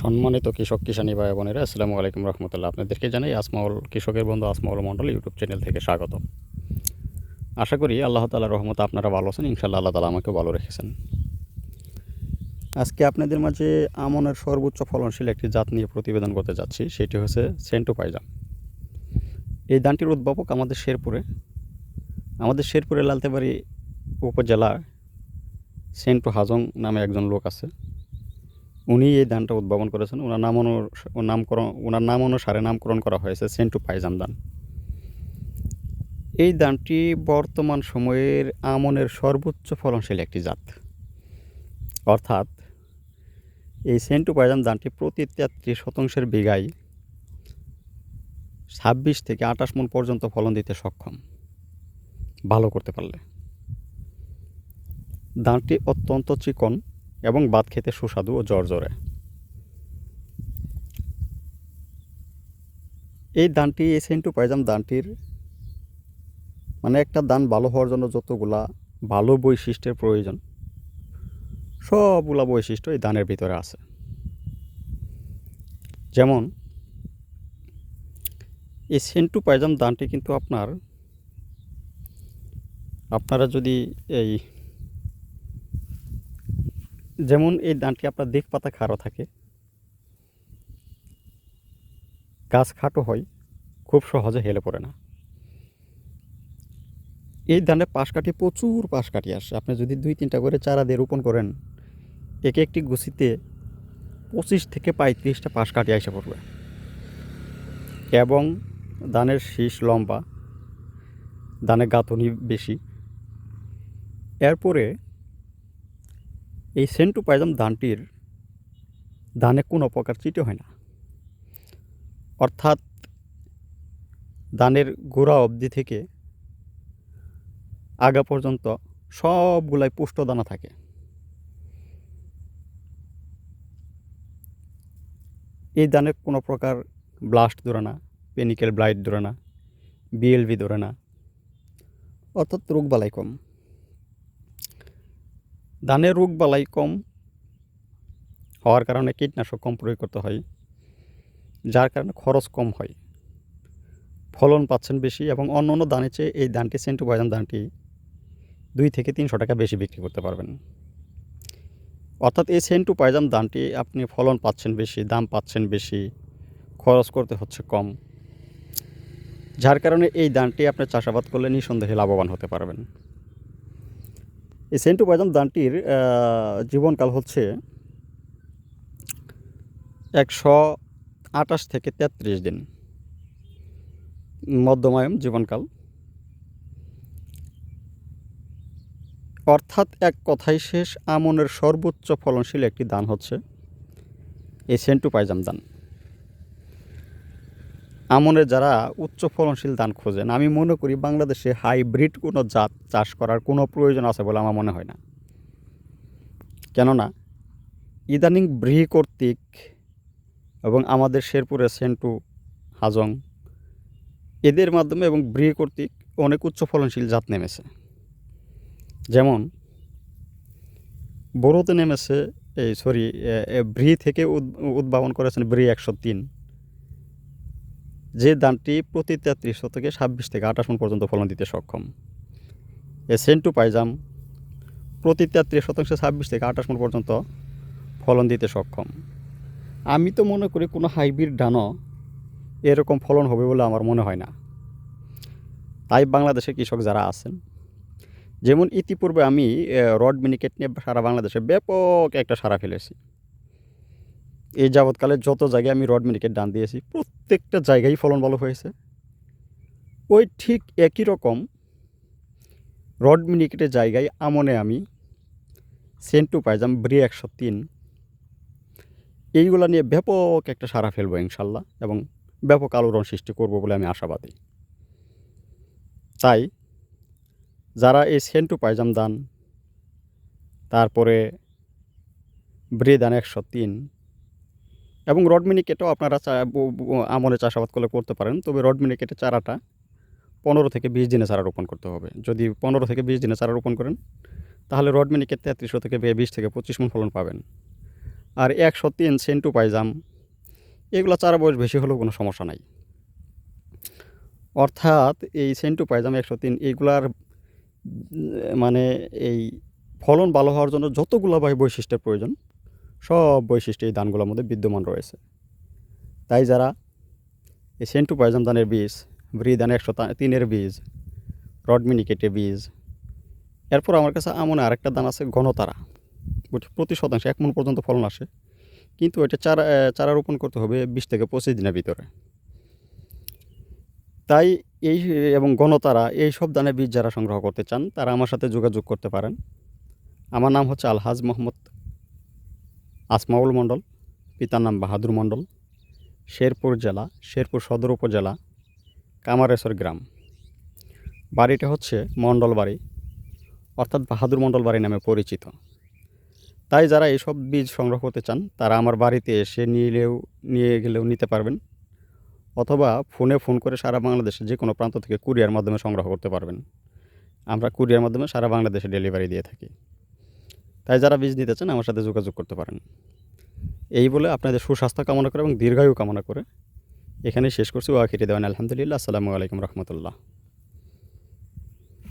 সম্মানিত কৃষক, কিষানী ভাই, বোনেরা, আসসালামু আলাইকুম রহমতুল্লাহ। আপনাদেরকে জানাই আসমাউল কৃষকের বন্ধু আসমাউল মণ্ডল ইউটিউব চ্যানেল থেকে স্বাগত। আশা করি আল্লাহ তালা রহমত আপনারা ভালো আছেন ইনশাল্লাহ আল্লাহ তালা আমাকে ভালো রেখেছেন। আজকে আপনাদের মাঝে আমনের সর্বোচ্চ ফলনশীল একটি জাত নিয়ে প্রতিবেদন করতে যাচ্ছি, সেটি হচ্ছে সেন্টু পাইজাম এই ধানটির উদ্ভাবক আমাদের শেরপুরে। আমাদের শেরপুরে লালতেবাড়ি উপজেলা সেন্টু হাজং নামে একজন লোক আছে। উনি এই ধানটা উদ্ভাবন করেছেন। ওনার নাম অনু নামকরণ ওনার নাম অনুসারে নামকরণ করা হয়েছে সেন্টু পাইজাম ধান। এই ধানটি বর্তমান সময়ের আমনের সর্বোচ্চ ফলনশীল একটি জাত। অর্থাৎ এই সেন্টু পাইজাম ধানটি প্রতি তেত্রিশ শতাংশের বিঘায় ছাব্বিশ থেকে আঠাশ মন পর্যন্ত ফলন দিতে সক্ষম। ভালো করতে পারলে। ধানটি অত্যন্ত চিকন এবং ভাত খেতে সুস্বাদু ও জর্জরে এই দানটি এই সেন্টু পাইজাম দানটির মানে একটা দান ভালো হওয়ার জন্য যতগুলা ভালো বৈশিষ্ট্যের প্রয়োজন, সবগুলা বৈশিষ্ট্য এই দানের ভিতরে আছে। যেমন এই সেন্টু পাইজাম দানটি কিন্তু আপনার, আপনারা যদি এই যেমন এই ধানটি আপনার দিক পাতা খাড়ো থাকে। গাছ খাটো হয়, খুব সহজে হেলে পড়ে না। এই ধানে পাশ কাঠি প্রচুর পাশ কাঠি আসে। আপনি যদি দুই তিনটা করে চারা দিয়ে রোপণ করেন, একে একটি গুছিতে পঁচিশ থেকে পঁয়ত্রিশটা পাশ কাঠি এসে পড়বে। এবং ধানের শীষ লম্বা, ধানের গাঁথনি বেশি। এরপরে এই সেন্টু পাইজাম ধানটির ধানে কোনো প্রকার চিটে হয় না। অর্থাৎ ধানের গোড়া অবধি থেকে আগা পর্যন্ত সবগুলাই পুষ্ট দানা থাকে। এই ধানে কোনো প্রকার ব্লাস্ট ধরে না পেনিক্যাল ব্লাইট ধরে না, বিএলভি ধরে না, অর্থাৎ রোগবালাই কম। ধানের রোগ বালাই কম হওয়ার কারণে কীটনাশক কম প্রয়োগ করতে হয়, যার কারণে খরচ কম হয়। ফলন পাচ্ছেন বেশি এবং অন্য অন্য ধানের চেয়ে এই ধানটি সেন্টু বাজান ধানটি দুই থেকে তিনশো টাকা বেশি বিক্রি করতে পারবেন। অর্থাৎ এই সেন্টু পাইজাম ধানটি আপনি ফলন পাচ্ছেন বেশি, দাম পাচ্ছেন বেশি, খরচ করতে হচ্ছে কম, যার কারণে এই ধানটি আপনি চাষাবাদ করলে নিঃসন্দেহে লাভবান হতে পারবেন। এই সেন্টু বাদাম ধানটির জীবনকাল হচ্ছে একশো আটাশ থেকে তেত্রিশ দিন। মধ্যমায়ম জীবনকাল। অর্থাৎ এক কথাই শেষ আমনের সর্বোচ্চ ফলনশীল একটি দান হচ্ছে এই সেন্টু পাইজাম ধান আমনের যারা উচ্চ ফলনশীল ধান খোঁজেন, আমি মনে করি বাংলাদেশে হাইব্রিড কোনো জাত চাষ করার কোনো প্রয়োজন আছে বলে আমার মনে হয় না। কেননা, ইদানিং ব্রিহি কর্তৃক এবং আমাদের শেরপুরে সেন্টু, হাজং, এদের মাধ্যমে এবং ব্রিহি কর্তৃক অনেক উচ্চ ফলনশীল জাত নেমেছে। যেমন বড়োতে নেমেছে, এই সরি ব্রি থেকে উদ্ভাবন করেছেন ব্রি একশো তিন। যে ধানটি প্রতি তেত্রিশ থেকে ছাব্বিশ থেকে আঠাশ মন পর্যন্ত ফলন দিতে সক্ষম। এ সেন্টু পাইজাম প্রতি তেত্রিশ শতাংশে ছাব্বিশ থেকে আঠাশ মন পর্যন্ত ফলন দিতে সক্ষম। আমি তো মনে করি কোনো হাইব্রিড ধানও এরকম ফলন হবে বলে আমার মনে হয় না। তাই বাংলাদেশের কৃষক যারা আছেন, যেমন ইতিপূর্বে আমি রড মিনিকেট নিয়ে সারা বাংলাদেশে ব্যাপক একটা সারা ফেলেছি। এই যাবৎকালে যত জায়গায় আমি রড মিনিকেট ডান দিয়েছি, প্রত্যেকটা জায়গায় ফলন ভালো হয়েছে। ওই ঠিক একই রকম রড মিনিকেটের জায়গায় আমনে আমি সেন্টু পাইজাম ব্রি একশো তিন, এইগুলো নিয়ে ব্যাপক একটা সারা ফেলব ইনশাল্লাহ এবং ব্যাপক আলোড়ন সৃষ্টি করব বলে আমি আশাবাদী। তাই যারা এই সেন্টু পাইজাম দান, তারপরে ব্রি দান একশো তিন এবং রড মিনিকেটও আপনারা আমলে চাষাবাদ করলে করতে পারেন। তবে রড মিনিকেটের চারাটা পনেরো থেকে বিশ দিনে চারা রোপণ করতে হবে। যদি পনেরো থেকে বিশ দিনে চারা রোপণ করেন তাহলে রড মিনিকেট তেত্রিশশো থেকে বিশ থেকে পঁচিশ মন ফলন পাবেন। আর একশো তিন সেন্টু পাইজাম এগুলো চারা বয়স বেশি হলেও কোনো সমস্যা নাই। অর্থাৎ এই সেন্টু পাইজাম একশো তিন এইগুলার উম, মানে এই ফলন ভালো হওয়ার জন্য যতগুলো বৈশিষ্ট্যের প্রয়োজন সব বৈশিষ্ট্য এই ধানগুলোর মধ্যে বিদ্যমান রয়েছে। তাই যারা এই সেন্টু পাইজাম ধানের বীজ, ব্রি ধান একশো তিনের বীজ, রড মিনিকেটের বীজ, এরপর আমার কাছে আমনে আরেকটা দান আছে বুঝ- প্রতি শতাংশে এক মন পর্যন্ত ফলন আসে, কিন্তু এটা চারা চারা রোপণ করতে হবে বিশ থেকে পঁচিশ দিনের ভিতরে। তাই এই এবং গণতারা এই সব দানের বীজ যারা সংগ্রহ করতে চান, তারা আমার সাথে যোগাযোগ করতে পারেন। আমার নাম হচ্ছে আলহাজ মোহাম্মদ আসমাউল মণ্ডল, পিতার নাম বাহাদুর মণ্ডল, শেরপুর জেলা, শেরপুর সদর উপজেলা, কামারেশ্বর গ্রাম। বাড়িটা হচ্ছে মণ্ডল বাড়ি, অর্থাৎ বাহাদুর মণ্ডল বাড়ি নামে পরিচিত। তাই যারা এইসব বীজ সংগ্রহ করতে চান, তারা আমার বাড়িতে এসে নিলেও, নিয়ে গেলেও নিতে পারবেন, অথবা ফোনে ফোন করে সারা বাংলাদেশে যে কোনো প্রান্ত থেকে কুরিয়ার মাধ্যমে সংগ্রহ করতে পারবেন। আমরা কুরিয়ার মাধ্যমে সারা বাংলাদেশে ডেলিভারি দিয়ে থাকি। তাই যারা বীজ নিতে চান আমার সাথে যোগাযোগ করতে পারেন। এই বলে আপনাদের সুস্বাস্থ্য কামনা করে এবং দীর্ঘায়ু কামনা করে এখানে শেষ করছি। ওয়াকিটি দেওয়ান আলহামদুলিল্লাহ। আসসালামু আলাইকুম রহমতুল্লাহ।